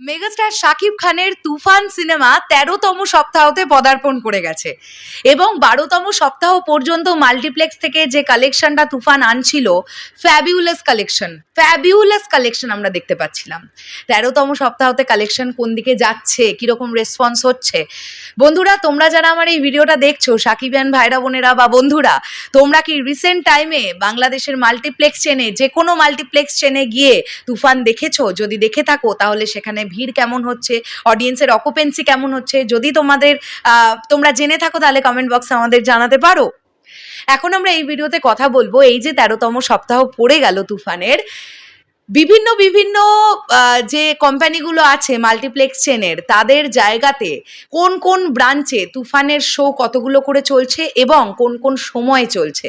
Megastar Shakib খানের তুফান cinema তেরোতম সপ্তাহতে পদার্পণ করে গেছে। এবং বারোতম সপ্তাহ পর্যন্ত মাল্টিপ্লেক্স থেকে যে কালেকশনটা তুফান আনছিল, ফ্যাবিউলাস কালেকশন ফ্যাবিউলাস কালেকশন আমরা দেখতে পাচ্ছিলাম। তেরোতম সপ্তাহতে কালেকশন কোন দিকে যাচ্ছে, কীরকম রেসপন্স হচ্ছে? বন্ধুরা, তোমরা যারা আমার এই ভিডিওটা দেখছ সাকিবিয়ান ভাইরা বোনেরা বা বন্ধুরা, তোমরা কি রিসেন্ট টাইমে বাংলাদেশের মাল্টিপ্লেক্স চেনে যে কোনো মাল্টিপ্লেক্স চেনে গিয়ে তুফান দেখেছ? যদি দেখে থাকো, তাহলে সেখানে ভিড় কেমন হচ্ছে? অডিয়েন্সের অকুপেন্সি কেমন হচ্ছে? যদি তোমাদের তোমরা জেনে থাকো তাহলে কমেন্ট বক্সে আমাদের জানাতে পারো। এখন আমরা এই ভিডিওতে কথা বলব। এই যে তেরোতম সপ্তাহ পড়ে গেল তুফানের। বিভিন্ন বিভিন্ন যে কোম্পানিগুলো আছে মাল্টিপ্লেক্স চেনের তাদের জায়গাতে কোন কোন ব্রাঞ্চে তুফানের শো কতগুলো করে চলছে এবং কোন কোন সময় চলছে?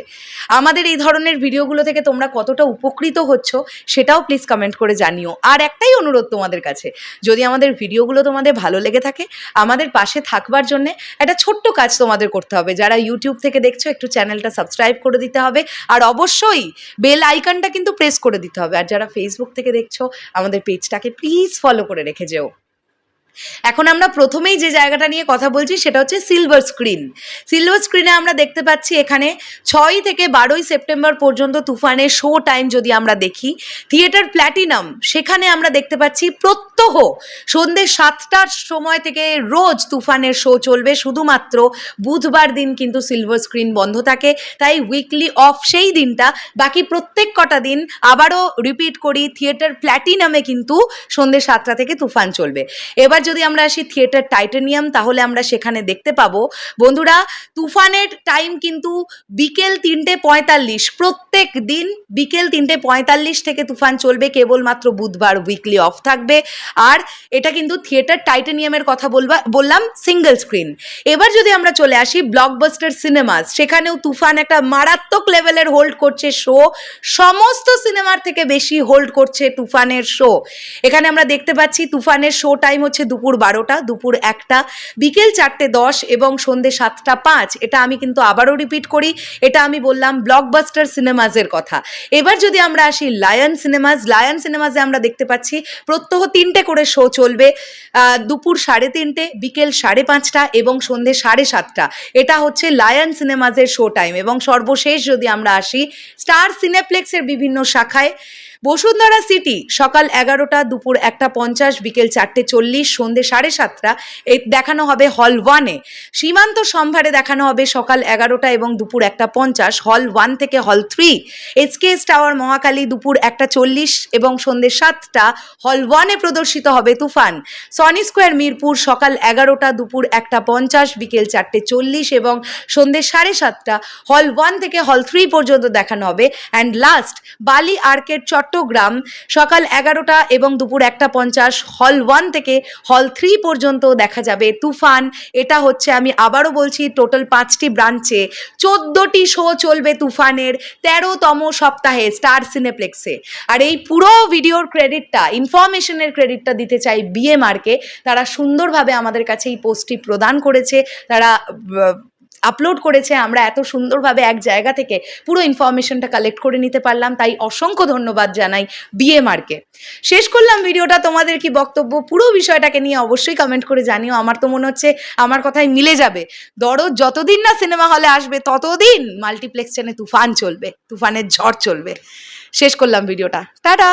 আমাদের এই ধরনের ভিডিওগুলো থেকে তোমরা কতটা উপকৃত হচ্ছ সেটাও প্লিজ কমেন্ট করে জানিও। আর একটাই অনুরোধ তোমাদের কাছে, যদি আমাদের ভিডিওগুলো তোমাদের ভালো লেগে থাকে, আমাদের পাশে থাকবার জন্য একটা ছোট্ট কাজ তোমাদের করতে হবে। যারা ইউটিউব থেকে দেখছ, একটু চ্যানেলটা সাবস্ক্রাইব করে দিতে হবে। আর অবশ্যই বেল আইকনটা কিন্তু প্রেস করে দিতে হবে। আর যারা ফেসবুক থেকে দেখছ আমাদের পেজটাকে প্লিজ ফলো করে রেখে যেও। এখন আমরা প্রথমেই যে জায়গাটা নিয়ে কথা বলছি সেটা হচ্ছে সিলভার স্ক্রিন সিলভার স্ক্রিনে আমরা দেখতে পাচ্ছি এখানে ছয় থেকে বারোই সেপ্টেম্বর পর্যন্ত তুফানের শো টাইম যদি আমরা দেখি থিয়েটার প্ল্যাটিনাম সেখানে আমরা দেখতে পাচ্ছি প্রত্যহ সন্ধ্যে সাতটার সময় থেকে রোজ তুফানের শো চলবে। শুধুমাত্র বুধবার দিন কিন্তু সিলভার স্ক্রিন বন্ধ থাকে, তাই উইকলি অফ সেই দিনটা। বাকি প্রত্যেক কটা দিন আবারও রিপিট করি থিয়েটার প্ল্যাটিনামে কিন্তু সন্ধ্যে সাতটা থেকে তুফান চলবে। এবার যদি আমরা আসি থিয়েটার টাইটানিয়াম, তাহলে আমরা সেখানে দেখতে পাবো। বন্ধুরা, তুফানের টাইম কিন্তু বিকেল তিনটে পঁয়তাল্লিশ। প্রত্যেক দিন বিকেল তিনটে পঁয়তাল্লিশ থেকে তুফান চলবে, কেবলমাত্র বুধবার উইকলি অফ থাকবে। আর এটা কিন্তু থিয়েটার টাইটানিয়ামের কথা বলবা, বললাম সিঙ্গেল স্ক্রিন এবার যদি আমরা চলে আসি ব্লকবাস্টার সিনেমাস সেখানেও তুফান একটা মারাত্মক লেভেলের হোল্ড করছে শো সমস্ত সিনেমার থেকে বেশি হোল্ড করছে তুফানের শো এখানে আমরা দেখতে পাচ্ছি তুফানের শো টাইম হচ্ছে দুপুর বারোটা, দুপুর একটা, বিকেল চারটে দশ এবং সন্ধে সাতটা পাঁচ, এটা আমি কিন্তু আবারও রিপিট করি, এটা আমি বললাম ব্লকবাস্টার সিনেমাজের কথা। এবার যদি আমরা আসি লায়ন সিনেমাজ লায়ন সিনেমাজে আমরা দেখতে পাচ্ছি প্রত্যহ তিনটে করে শো চলবে দুপুর সাড়ে তিনটে, বিকেল সাড়ে পাঁচটা এবং সন্ধে সাড়ে সাতটা। এটা হচ্ছে লায়ন সিনেমাজের শো টাইম এবং সর্বশেষ যদি আমরা আসি স্টার সিনেপ্লেক্সের বিভিন্ন শাখায় বসুন্ধরা সিটি সকাল এগারোটা দুপুর একটা পঞ্চাশ, বিকেল চারটে চল্লিশ, সন্ধে সাড়ে সাতটা এই দেখানো হবে হল ওয়ানে। সীমান্ত সম্ভারে দেখানো হবে সকাল এগারোটা এবং দুপুর একটা পঞ্চাশ, হল ওয়ান থেকে হল থ্রি। এসকেএস টাওয়ার মহাকালী দুপুর একটা চল্লিশ এবং সন্ধে সাতটা, হল ওয়ানে প্রদর্শিত হবে তুফান। সনি স্কোয়ার মিরপুর সকাল এগারোটা দুপুর একটা পঞ্চাশ, বিকেল চারটে চল্লিশ এবং সন্ধে সাড়ে সাতটা, হল ওয়ান থেকে হল থ্রি পর্যন্ত দেখানো হবে। And last, Bali Arcade Chittagong সকাল এগারোটা এবং দুপুর একটা পঞ্চাশ হল ওয়ান থেকে হল থ্রি পর্যন্ত দেখা যাবে। তুফান, এটা হচ্ছে আমি আবারও বলছি টোটাল পাঁচটি ব্রাঞ্চে চোদ্দোটি শো চলবে তুফানের তেরোতম সপ্তাহে স্টার সিনেপ্লেক্সে আর এই পুরো ভিডিওর ক্রেডিটটা ইনফরমেশনের ক্রেডিটটা দিতে চাই বিএমআরকে তারা সুন্দরভাবে আমাদের কাছে এই পোস্টটি প্রদান করেছে। তারা আপলোড করেছে, আমরা এত সুন্দরভাবে এক জায়গা থেকে পুরো ইনফরমেশনটা কালেক্ট করে নিতে পারলাম। তাই অসংখ্য ধন্যবাদ জানাই বিএমআরকে শেষ করলাম ভিডিওটা। তোমাদের কি বক্তব্য? পুরো বিষয়টাকে নিয়ে অবশ্যই কমেন্ট করে জানিও। আমার তো মনে হচ্ছে আমার কথাই মিলে যাবে। দরদ যতদিন না সিনেমা হলে আসবে, ততদিন মাল্টিপ্লেক্স চ্যানে তুফান চলবে, তুফানের ঝড় চলবে। শেষ করলাম ভিডিওটা। টাটা!